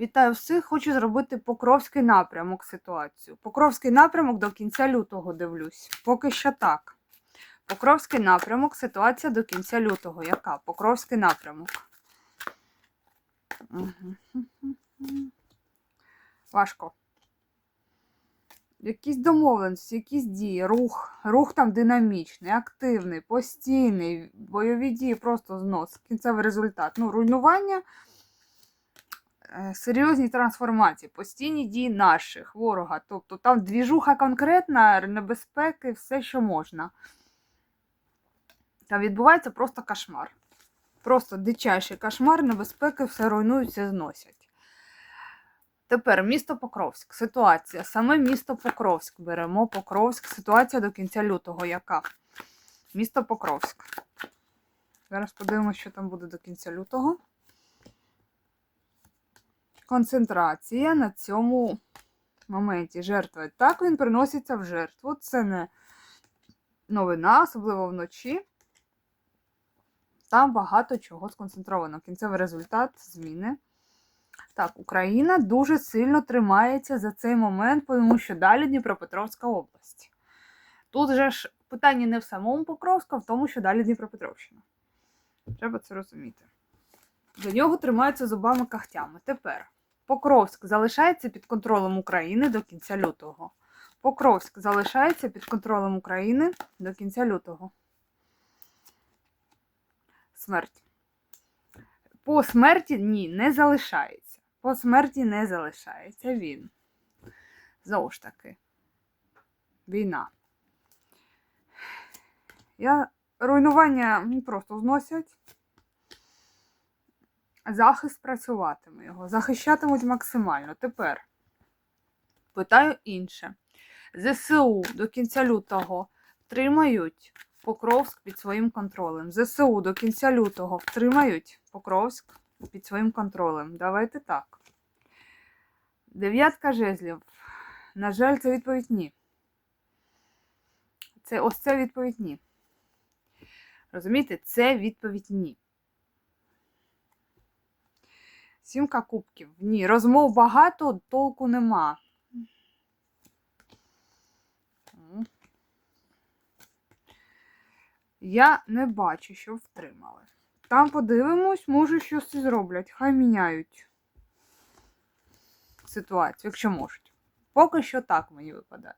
Вітаю всіх! Хочу зробити Покровський напрямок ситуацію. Покровський напрямок до кінця лютого дивлюсь. Поки що так. Покровський напрямок, ситуація до кінця лютого. Яка? Покровський напрямок. Важко. Якісь домовленості, якісь дії, рух, рух там динамічний, активний, постійний, бойові дії, просто знос, кінцевий результат. Ну, руйнування, серйозні трансформації, постійні дії наших, ворога. Тобто там двіжуха конкретна, небезпеки, все, що можна. Там відбувається просто кошмар. Просто дичайший кошмар, небезпеки, все руйнуються, зносять. Тепер місто Покровськ. Ситуація. Саме місто Покровськ. Беремо Покровськ. Ситуація до кінця лютого. Яка? Місто Покровськ. Зараз подивимося, що там буде до кінця лютого. Концентрація на цьому моменті. Жертва. Так він приноситься в жертву. Це не новина, особливо вночі. Там багато чого сконцентровано. Кінцевий результат зміни. Так, Україна дуже сильно тримається за цей момент, тому що далі Дніпропетровська область. Тут же ж питання не в самому Покровську, а в тому, що далі Дніпропетровщина. Треба це розуміти. За нього тримаються зубами когтями. Тепер Покровськ залишається під контролем України до кінця лютого. Покровськ залишається під контролем України до кінця лютого. Смерть. По смерті ні, не залишається. По смерті не залишається він. Знову ж таки, війна. Я руйнування ну, просто зносять. Захист працюватиме його. Захищатимуть максимально. Тепер питаю інше. ЗСУ до кінця лютого втримають Покровськ під своїм контролем. ЗСУ до кінця лютого втримають Покровськ під своїм контролем. Давайте так. Дев'ятка жезлів. На жаль, це відповідь ні. Це ось це відповідь ні. Розумієте, це відповідь ні. Сімка кубків. Ні. Розмов багато, толку нема. Я не бачу, що втримали. Там подивимось, може щось зроблять. Хай міняють ситуацію, якщо можуть. Поки що так мені випадає.